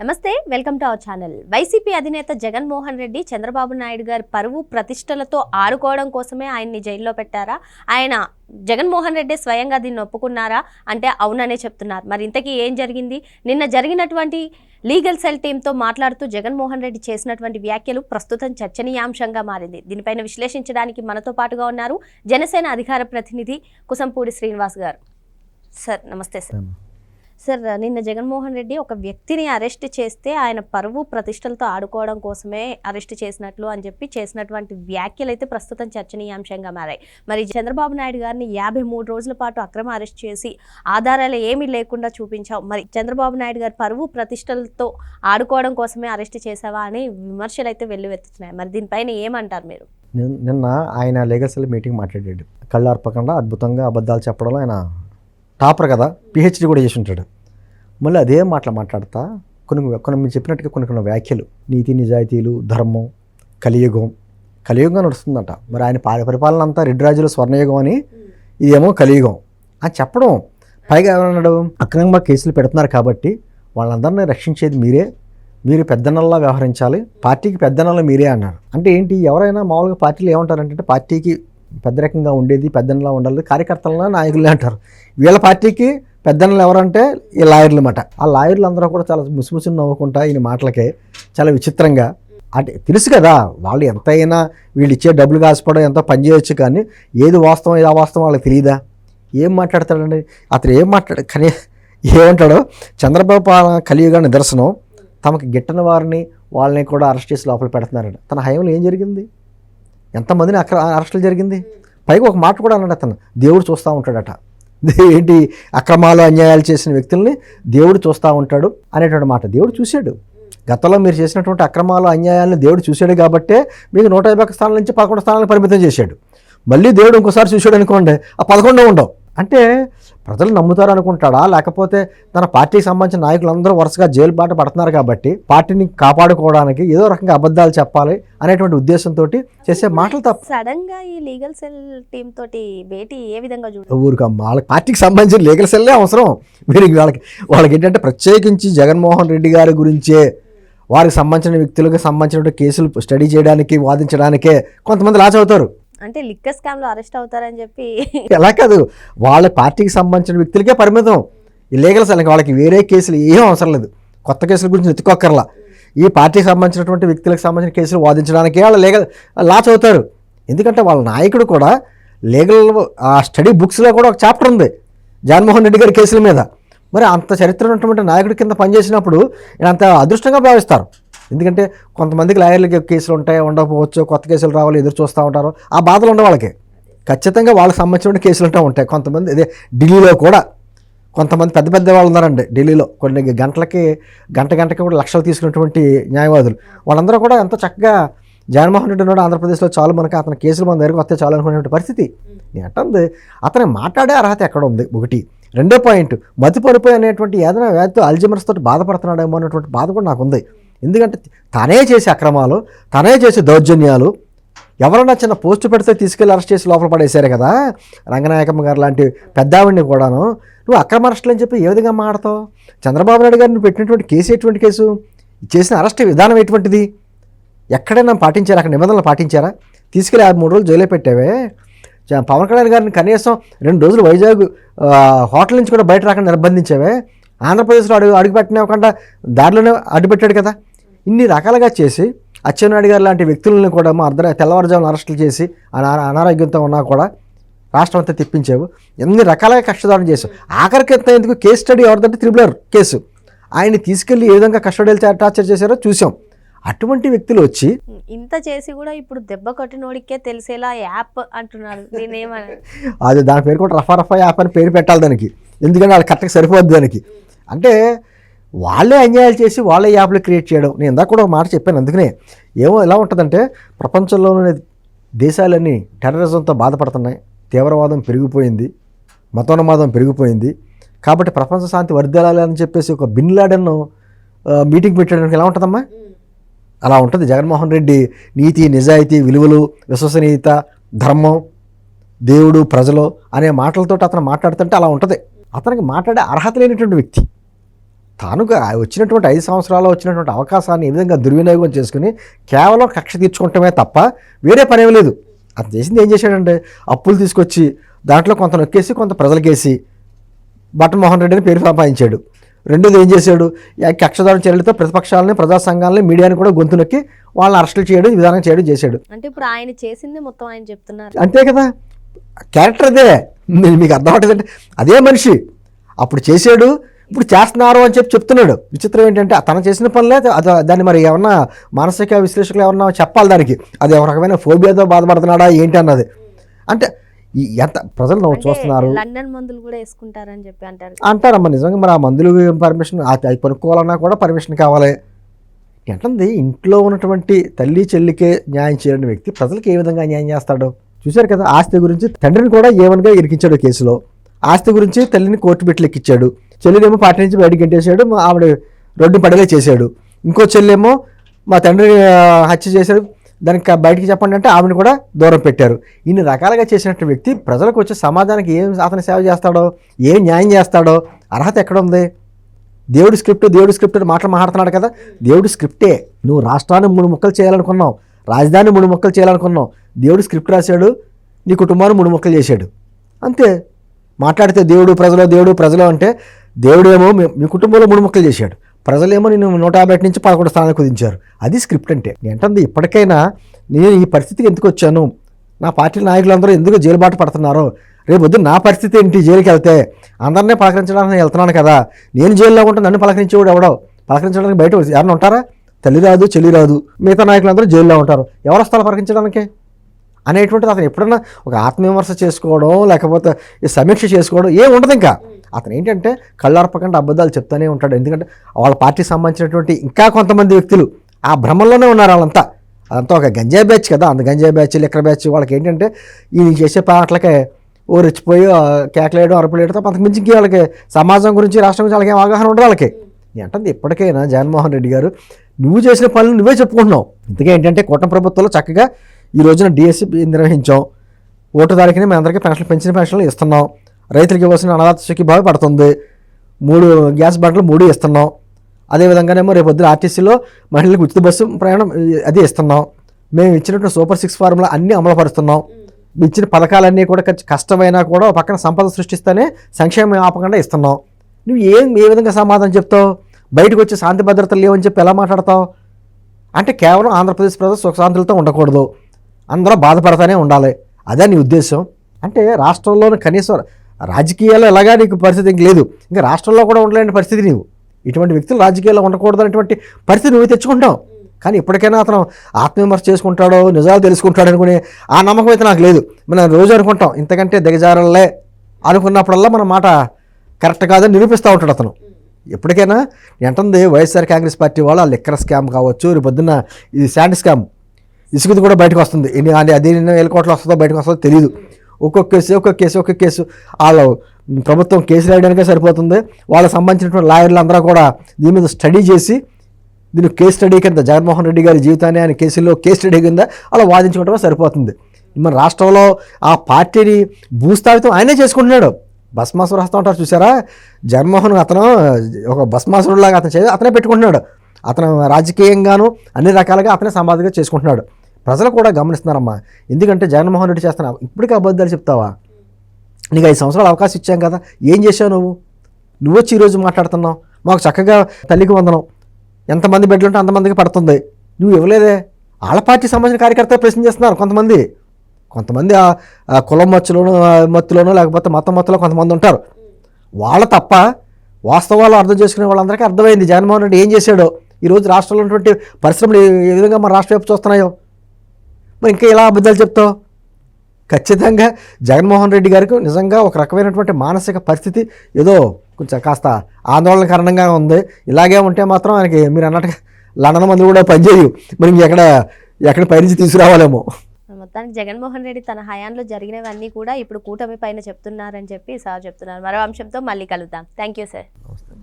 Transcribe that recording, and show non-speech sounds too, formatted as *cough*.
నమస్తే welcome to our channel. YCP అధినేత జగన్మోహన్ రెడ్డి చంద్రబాబు నాయుడు గారి పరువు ప్రతిష్టలతో ఆడుకోవడం కోసమే ఆయన్ని జైల్లో పెట్టారా? ఆయన జగన్మోహన్ రెడ్డి స్వయంగా దీన్ని ఒప్పుకున్నారా? అంటే అవుననే చెప్తున్నారు. మరి ఇంతకీ ఏం జరిగింది? నిన్న జరిగినటువంటి లీగల్ సెల్ టీంతో మాట్లాడుతూ జగన్మోహన్ రెడ్డి చేసినటువంటి వ్యాఖ్యలు ప్రస్తుతం చర్చనీయాంశంగా మారింది. దీనిపైన విశ్లేషించడానికి మనతో పాటుగా ఉన్నారు జనసేన అధికార ప్రతినిధి కుసంపూడి శ్రీనివాస్ గారు. సార్ నమస్తే సార్ సార్ నిన్న జగన్మోహన్ రెడ్డి ఒక వ్యక్తిని అరెస్ట్ చేస్తే ఆయన పరువు ప్రతిష్టలతో ఆడుకోవడం కోసమే అరెస్ట్ చేసినట్లు అని చెప్పి చేసినటువంటి వ్యాఖ్యలు అయితే ప్రస్తుతం చర్చనీయాంశంగా మారాయి. మరి చంద్రబాబు నాయుడు గారిని యాభై మూడు రోజుల పాటు అక్రమ అరెస్ట్ చేసి ఆధారాలు ఏమీ లేకుండా చూపించావు. మరి చంద్రబాబు నాయుడు గారి పరువు ప్రతిష్టలతో ఆడుకోవడం కోసమే అరెస్ట్ చేసావా అని విమర్శలు అయితే వెల్లువెత్తుతున్నాయి. మరి దీనిపైన ఏమంటారు మీరు? నిన్న ఆయన లీగల్ సెల్ మీటింగ్ మాట్లాడాడు. కళ్ళు అర్పకుండా అద్భుతంగా అబద్ధాలు చెప్పడంలో ఆయన టాపర్ కదా పిహెచ్డి కూడా చేసి ఉంటాడు. మళ్ళీ అదే మాటలు మాట్లాడతా కొన్ని కొన్ని మీరు చెప్పినట్టుగా కొన్ని కొన్ని వ్యాఖ్యలు. నీతి నిజాయితీలు ధర్మం కలియుగం. కలియుగం నడుస్తుందంట. మరి ఆయన పాల పరిపాలన అంతా రెడ్డి స్వర్ణయుగం అని ఇదేమో కలియుగం అని చెప్పడం. పైగా ఏమన్నాడు? అక్రమంగా కేసులు పెడుతున్నారు కాబట్టి వాళ్ళందరినీ రక్షించేది మీరే. మీరు పెద్దనల్లా వ్యవహరించాలి. పార్టీకి పెద్దనల్లా మీరే అన్నారు. అంటే ఏంటి? ఎవరైనా మామూలుగా పార్టీలు ఏమంటారంటే పార్టీకి పెద్ద రకంగా ఉండేది పెద్దనలా ఉండాలి. కార్యకర్తలన్నా నాయకులే అంటారు. వీళ్ళ పార్టీకి పెద్దనలు ఎవరంటే ఈ లాయర్లు అన్నమాట. ఆ లాయర్లు అందరూ కూడా చాలా ముసిముసి నవ్వుకుంటా ఈయన మాటలకే చాలా విచిత్రంగా. అంటే తెలుసు కదా వాళ్ళు ఎంతైనా వీళ్ళు ఇచ్చే డబ్బులు కాసిపోవడం ఎంతో పనిచేయొచ్చు కానీ ఏది వాస్తవం ఏది అవాస్తవం వాళ్ళకి తెలియదా? ఏం మాట్లాడతాడండి? అతను ఏం మాట్లాడు కానీ ఏమంటాడో? చంద్రబాబు పాలన కలియుగా నిదర్శనం. తమకు గిట్టని వారిని వాళ్ళని కూడా అరెస్ట్ చేసి లోపల పెడుతున్నారండి తన హయంలో ఏం జరిగింది? ఎంతమందిని అక్ర అరెస్టులు జరిగింది? పైగా ఒక మాట కూడా అన్నాడు అతను. దేవుడు చూస్తూ ఉంటాడట. ఏంటి అక్రమాలు అన్యాయాలు చేసిన వ్యక్తుల్ని దేవుడు చూస్తూ ఉంటాడు అనేటువంటి మాట. దేవుడు చూశాడు. గతంలో మీరు చేసినటువంటి అక్రమాలు అన్యాయాలను దేవుడు చూశాడు కాబట్టే మీకు నూట యాభై ఒక స్థానాల నుంచి పదకొండు స్థానాలను పరిమితం చేశాడు. మళ్ళీ దేవుడు ఇంకోసారి చూశాడు అనుకోండి ఆ పదకొండో ఉండవు. అంటే ప్రజలు నమ్ముతారు అనుకుంటాడా లేకపోతే తన పార్టీకి సంబంధించిన నాయకులందరూ వరుసగా జైలు బాట పడుతున్నారు కాబట్టి పార్టీని కాపాడుకోవడానికి ఏదో రకంగా అబద్ధాలు చెప్పాలి అనేటువంటి ఉద్దేశంతో చేసే మాటలు తప్ప సడన్గా ఈ లీగల్ సెల్ టీం తోటి భేటీ ఏ విధంగా చూడాలి ఊరికమ్మ వాళ్ళకి పార్టీకి సంబంధించిన లీగల్ సెల్లే అవసరం. మీరు వాళ్ళకి వాళ్ళకి ఏంటంటే ప్రత్యేకించి జగన్మోహన్ రెడ్డి గారి గురించే వారికి సంబంధించిన వ్యక్తులకు సంబంధించిన కేసులు స్టడీ చేయడానికి వాదించడానికే కొంతమంది లాచ్ అవుతారు అంటే లిక్కర్ స్కామ్లో అరెస్ట్ అవుతారని చెప్పి ఎలా కాదు. వాళ్ళ పార్టీకి సంబంధించిన వ్యక్తులకే పరిమితం. ఈ లీగల్ వాళ్ళకి వేరే కేసులు ఏం అవసరం లేదు. కొత్త కేసుల గురించి వెతుక్కోక్కర్లా. ఈ పార్టీకి సంబంధించినటువంటి వ్యక్తులకు సంబంధించిన కేసులు వాదించడానికే వాళ్ళు లీగల్ లాచ్ అవుతారు ఎందుకంటే వాళ్ళ నాయకుడు కూడా లీగల్ ఆ స్టడీ బుక్స్లో కూడా ఒక చాప్టర్ ఉంది. జగన్మోహన్ రెడ్డి గారి కేసుల మీద. మరి అంత చరిత్ర ఉన్నటువంటి నాయకుడి కింద పనిచేసినప్పుడు అంత అదృష్టంగా భావిస్తారు. ఎందుకంటే కొంతమందికి లాయర్లకి కేసులు ఉంటాయి ఉండకపోవచ్చు కొత్త కేసులు రావాలి ఎదురు చూస్తూ ఉంటారు. ఆ బాధలు ఉండే వాళ్ళకి. ఖచ్చితంగా వాళ్ళకి సంబంధించిన కేసులు ఉంటా ఉంటాయి. కొంతమంది అదే ఢిల్లీలో కూడా కొంతమంది పెద్ద పెద్ద వాళ్ళు ఉన్నారండి ఢిల్లీలో. కొన్ని గంటలకి గంట గంటకి కూడా లక్షలు తీసుకున్నటువంటి న్యాయవాదులు. వాళ్ళందరూ కూడా ఎంతో చక్కగా జగన్మోహన్ రెడ్డి ఉన్నాడు ఆంధ్రప్రదేశ్లో చాలు మనకి అతని కేసులు మన దగ్గరకు వస్తే చాలు అనుకునేటువంటి పరిస్థితి. నేను అంటుంది అతను మాట్లాడే అర్హత ఎక్కడ ఉంది? ఒకటి. రెండో పాయింట్ మతి పడిపోయి అనేటువంటి ఏదైనా వ్యాధితో అల్జిమర్స్ తోటి బాధపడుతున్నాడేమో అనేటువంటి బాధ కూడా నాకు ఉంది. ఎందుకంటే తనే చేసే అక్రమాలు తనే చేసే దౌర్జన్యాలు ఎవరన్నా చిన్న పోస్టు పెడితే తీసుకెళ్ళి అరెస్ట్ చేసి లోపల పడేశారు కదా? రంగనాయకమ్మ గారు లాంటి పెద్దావిడిని కూడాను. నువ్వు అక్రమ అరెస్టులు అని చెప్పి ఏ విధంగా మాడతావు? చంద్రబాబు నాయుడు గారిని పెట్టినటువంటి కేసు ఎటువంటి కేసు? చేసిన అరెస్ట్ విధానం ఎటువంటిది? ఎక్కడైనా పాటించారా? అక్కడ నిబంధనలు పాటించారా? తీసుకెళ్ళి యాభై మూడు రోజులు జైల్లో పెట్టావే. పవన్ కళ్యాణ్ గారిని కనీసం రెండు రోజులు వైజాగ్ హోటల్ నుంచి కూడా బయట రాకుండా నిర్బంధించావే. ఆంధ్రప్రదేశ్లో అడుగు అడుగు పెట్టనివ్వకుండా దారిలోనే అడ్డుపెట్టాడు కదా? ఇన్ని రకాలుగా చేసి అచ్చెన్నాయుడు గారు లాంటి వ్యక్తులను కూడా మా అర్ధ తెల్లవారుజామున అరెస్టులు చేసి అనా అనారోగ్యంతో ఉన్నా కూడా రాష్ట్రం అంతా తెప్పించావు. ఎన్ని రకాలుగా కష్టదానం చేసావు ఆఖరికి ఎంత ఎందుకు కేస్ స్టడీ ఎవరిదంటే త్రిబులర్ కేసు. ఆయన్ని తీసుకెళ్ళి ఏ విధంగా కస్టడీలు టార్చర్ చేశారో చూసాం అటువంటి వ్యక్తులు వచ్చి ఇంత చేసి కూడా ఇప్పుడు దెబ్బ కొట్టినోడికే తెలిసేలా యాప్ అంటున్నారు. *laughs* అది దాని పేరు కూడా రఫా రఫా యాప్ అని పేరు పెట్టాలి దానికి. ఎందుకంటే వాళ్ళు కరెక్ట్గా సరిపోద్ది దానికి. అంటే వాళ్ళే అన్యాయాలు చేసి వాళ్ళే యాప్లు క్రియేట్ చేయడం. నేను ఇందాక కూడా ఒక మాట చెప్పాను. అందుకనే ఏమో ఎలా ఉంటుందంటే ప్రపంచంలోనే దేశాలన్నీ టెర్రరిజంతో బాధపడుతున్నాయి. తీవ్రవాదం పెరిగిపోయింది. మతోన్మాదం పెరిగిపోయింది. కాబట్టి ప్రపంచ శాంతి వర్ధిల్లాలి అని చెప్పేసి ఒక బిన్ లాడన్ మీటింగ్ పెట్టడానికి ఎలా ఉంటుందమ్మా? అలా ఉంటుంది. జగన్మోహన్ రెడ్డి నీతి నిజాయితీ విలువలు విశ్వసనీయత ధర్మం దేవుడు ప్రజలు అనే మాటలతో అతను మాట్లాడుతుంటే అలా ఉంటుంది. అతనికి మాట్లాడే అర్హత లేనటువంటి వ్యక్తి. తాను గా- వచ్చినటువంటి ఐదు సంవత్సరాల్లో వచ్చినటువంటి అవకాశాన్ని ఏ విధంగా దుర్వినియోగం చేసుకుని కేవలం కక్ష తీర్చుకుంటమే తప్ప వేరే పనేం లేదు. అతను చేసింది ఏం చేశాడంటే అప్పులు తీసుకొచ్చి దాంట్లో కొంత నొక్కేసి కొంత ప్రజలకేసి బట్టన్ మోహన్ రెడ్డిని పేరు సంపాదించాడు. రెండోది ఏం చేశాడు? ఈ కక్షదారుల చర్యలతో ప్రతిపక్షాలని ప్రజా సంఘాలని మీడియాని కూడా గొంతు నొక్కి వాళ్ళని అరెస్టులు చేయడం విధానం చేయడం చేశాడు. అంటే ఇప్పుడు ఆయన చేసింది మొత్తం ఆయన చెప్తున్నారు. అంతే కదా? క్యారెక్టర్ అదే. మీకు అర్థం అంటే అదే మనిషి. అప్పుడు చేసాడు ఇప్పుడు చేస్తున్నారు అని చెప్పి చెప్తున్నాడు. విచిత్రం ఏంటంటే తను చేసిన పనులే అది దాన్ని మరి ఏమన్నా మానసిక విశ్లేషకులు ఏమన్నా చెప్పాలి దానికి? అది ఒక రకమైన ఫోబియాతో బాధపడుతున్నాడా ఏంటి అన్నది. అంటే ఈ ఎంత ప్రజలు నువ్వు చూస్తున్నారు. లండన్ మందులు కూడా వేసుకుంటారని చెప్పి అంటారు. అంటారమ్మా నిజంగా మరి ఆ మందులు పర్మిషన్ అవి కొనుక్కోవాలన్నా కూడా పర్మిషన్ కావాలి. ఎట్లంది? ఇంట్లో ఉన్నటువంటి తల్లి చెల్లికే న్యాయం చేయని వ్యక్తి ప్రజలకు ఏ విధంగా న్యాయం చేస్తాడు? చూశారు కదా ఆస్తి గురించి తండ్రిని కూడా ఏమనగా ఇరికించాడు కేసులో. ఆస్తి గురించి తల్లిని కోర్టు పెట్టి చెల్లెలేమో పార్టీ నుంచి బయటకు గంటేశాడు మా ఆవిడ రోడ్డు పడేలా చేశాడు. ఇంకో చెల్లెమో మా తండ్రి హత్య చేశాడు. దానికి బయటికి చెప్పండి అంటే ఆవిడని కూడా దూరం పెట్టారు. ఇన్ని రకాలుగా చేసినట్టు వ్యక్తి ప్రజలకు వచ్చే సమాజానికి ఏం అతను సేవ చేస్తాడో ఏం న్యాయం చేస్తాడో అర్హత ఎక్కడ ఉంది దేవుడి స్క్రిప్ట్ దేవుడి స్క్రిప్ట్ అని మాటలు మాట్లాడుతున్నాడు కదా. దేవుడి స్క్రిప్టే. నువ్వు రాష్ట్రాన్ని మూడు ముక్కలు చేయాలనుకున్నావు రాజధాని మూడు ముక్కలు చేయాలనుకున్నావు. దేవుడు స్క్రిప్ట్ రాశాడు నీ కుటుంబాన్ని మూడు ముక్కలు చేశాడు. అంతే. మాట్లాడితే దేవుడు ప్రజలు దేవుడు ప్రజలు అంటే దేవుడేమో మీ- కుటుంబంలో మూడు ముక్కలు చేశాడు. ప్రజలేమో నేను నూట యాభై నుంచి పదకొండు స్థానాలు కుదించారు. అది స్క్రిప్ట్ అంటే. ఏంటంది ఇప్పటికైనా నేను ఈ పరిస్థితికి ఎందుకు వచ్చాను? నా పార్టీ నాయకులందరూ ఎందుకు జైలు బాట పడుతున్నారో? రేపు వద్దు నా పరిస్థితి ఏంటి? జైలుకి వెళ్తే అందరినీ పలకరించడానికి నేను వెళ్తున్నాను కదా. నేను జైల్లో ఉంటే నన్ను పలకరించేవాడు ఎవడో? పలకరించడానికి బయట ఎవరైనా ఉంటారా? తల్లి రాదు చెల్లి రాదు. మిగతా నాయకులందరూ జైల్లో ఉంటారు. ఎవరు వస్తారు పలకరించడానికి? అనేటువంటిది అతను ఎప్పుడన్నా ఒక ఆత్మవిమర్శ చేసుకోవడం లేకపోతే ఈ సమీక్ష చేసుకోవడం ఏం ఉండదు ఇంకా. అతను ఏంటంటే కళ్ళర్పకుండా అబద్ధాలు చెప్తూనే ఉంటాడు. ఎందుకంటే వాళ్ళ పార్టీకి సంబంధించినటువంటి ఇంకా కొంతమంది వ్యక్తులు ఆ భ్రమంలోనే ఉన్నారు వాళ్ళంతా. అదంతా ఒక గంజాయి బ్యాచ్ కదా. అంత గంజాయి బ్యాచ్ లిక్కర్ బ్యాచ్ వాళ్ళకి ఏంటంటే ఈ చేసే పాటలకే ఓ రెచ్చిపోయి కేకలేయడం అరుపులేయడం తప్ప అంతకు మించి ఇంకే వాళ్ళకి సమాజం గురించి రాష్ట్రం గురించి వాళ్ళకి ఏం అవగాహన ఉండదు వాళ్ళకి. ఏంటంటే ఇప్పటికైనా జగన్మోహన్ రెడ్డి గారు నువ్వు చేసిన పనులు నువ్వే చెప్పుకుంటున్నావు. ఇంతకే ఏంటంటే కూటమి ప్రభుత్వంలో చక్కగా ఈ రోజున డిఎస్సి నిర్వహించాం. ఓటు తారీఖుని మేము అందరికీ పెన్షన్ పెంచిన పెన్షన్లు ఇస్తున్నాం. రైతులకు ఇవ్వాల్సిన అనాథ బాగా పడుతుంది. మూడు గ్యాస్ బట్టలు మూడు ఇస్తున్నాం. అదేవిధంగానేమో రేపు పొద్దున ఆర్టీసీలో మహిళలకు ఉచిత బస్సు ప్రయాణం అది ఇస్తున్నాం. మేము ఇచ్చినటువంటి సూపర్ సిక్స్ ఫార్ములా అన్నీ అమలుపరుస్తున్నాం. ఇచ్చిన పథకాలన్నీ కూడా కష్టమైనా కూడా పక్కన సంపద సృష్టిస్తేనే సంక్షేమం ఆపకుండా ఇస్తున్నాం. నువ్వు ఏం ఏ విధంగా సమాధానం చెప్తావు? బయటకు వచ్చి శాంతి భద్రతలు లేవని చెప్పి ఎలా మాట్లాడతావు? అంటే కేవలం ఆంధ్రప్రదేశ్ ప్రజలు సుఖశాంతులతో ఉండకూడదు. అందరూ బాధపడతానే ఉండాలి. అదే నీ ఉద్దేశం. అంటే రాష్ట్రంలోని కనీసం రాజకీయాల్లో ఎలాగా నీకు పరిస్థితి ఇంక లేదు. ఇంకా రాష్ట్రంలో కూడా ఉండలేని పరిస్థితి నీవు. ఇటువంటి వ్యక్తులు రాజకీయాల్లో ఉండకూడదు అనేటువంటి పరిస్థితి నువ్వు తెచ్చుకుంటావు. కానీ ఇప్పటికైనా అతను ఆత్మవిమర్శ చేసుకుంటాడో నిజాలు తెలుసుకుంటాడు అనుకునే ఆ నమ్మకం అయితే నాకు లేదు. మనం రోజు అనుకుంటాం ఇంతకంటే దిగజారలే అనుకున్నప్పుడల్లా మన మాట కరెక్ట్ కాదని నిరూపిస్తూ ఉంటాడు అతను. ఎప్పటికైనా ఎంటుంది వైఎస్ఆర్ కాంగ్రెస్ పార్టీ వాళ్ళు ఆ లిక్కర్ స్కామ్ కావచ్చు రేపు పొద్దున్న ఇది శాండ్ స్కామ్. ఇసుకది కూడా బయటకు వస్తుంది. ఎన్ని అది అది ఎన్ని వేల కోట్లు వస్తుందో బయటకు వస్తుందో తెలియదు ఒక్కొక్క కేసు ఒక్కొక్క కేసు ఒక్కొక్క కేసు. వాళ్ళ ప్రభుత్వం కేసు రాయడానికే సరిపోతుంది. వాళ్ళకి సంబంధించినటువంటి లాయర్లు అందరూ కూడా దీని మీద స్టడీ చేసి దీని కేస్ స్టడీ కింద జగన్మోహన్ రెడ్డి గారి జీవితాన్ని ఆయన కేసుల్లో కేస్ స్టడీ కింద అలా వాదించుకోవటం సరిపోతుంది. మన రాష్ట్రంలో ఆ పార్టీని భూస్థాపితం ఆయనే చేసుకుంటున్నాడు. భస్మాసురు హస్తం అంటారు చూసారా? జగన్మోహన్ అతను ఒక భస్మాసురులాగా అతను చేసి అతనే పెట్టుకుంటున్నాడు. అతను రాజకీయంగాను అన్ని రకాలుగా అతనే సంపాదగా చేసుకుంటున్నాడు. ప్రజలు కూడా గమనిస్తున్నారమ్మా. ఎందుకంటే జగన్మోహన్ రెడ్డి చేస్తున్నా ఇప్పటికీ అబద్ధాలు చెప్తావా? నీకు ఐదు సంవత్సరాలు అవకాశం ఇచ్చాం కదా ఏం చేసావు నువ్వు? నువ్వు వచ్చి ఈరోజు మాట్లాడుతున్నావు. మాకు చక్కగా తల్లికి వందనం. ఎంతమంది బిడ్డలు ఉంటే అంతమందికి పడుతుంది. నువ్వు ఇవ్వలేదే. వాళ్ళ పార్టీ సంబంధించిన కార్యకర్తలు ప్రశ్న చేస్తున్నారు కొంతమంది. కొంతమంది ఆ- కులం మచ్చులోను మత్తులోనూ మత్తులోనో లేకపోతే మతం మత్తులో కొంతమంది ఉంటారు. వాళ్ళ తప్ప వాస్తవాలు అర్థం చేసుకునే వాళ్ళందరికీ అర్థమైంది. జగన్మోహన్ రెడ్డి ఏం చేశాడో? ఈరోజు రాష్ట్రంలో ఉన్నటువంటి పరిశ్రమలు ఏ విధంగా మన రాష్ట్ర వైపు చూస్తున్నాయో? మరి ఇంకా ఇలా అబద్ధాలు చెప్తావు? ఖచ్చితంగా జగన్మోహన్ రెడ్డి గారికి నిజంగా ఒక రకమైనటువంటి మానసిక పరిస్థితి ఏదో కొంచెం కాస్త ఆందోళన కారణంగా ఉంది. ఇలాగే ఉంటే మాత్రం ఆయనకి మీరు అన్నట్టుగా లండన్ మంది కూడా పనిచేయు. మరి ఎక్కడ ఎక్కడ పైనుంచి తీసుకురావాలేమో. మొత్తానికి జగన్మోహన్ రెడ్డి తన హయాంలో జరిగినవన్నీ కూడా ఇప్పుడు కూటమి పైన చెప్తున్నారని చెప్పి సార్ చెప్తున్నారు. మరో అంశంతో మళ్ళీ కలుద్దాం. Thank you sir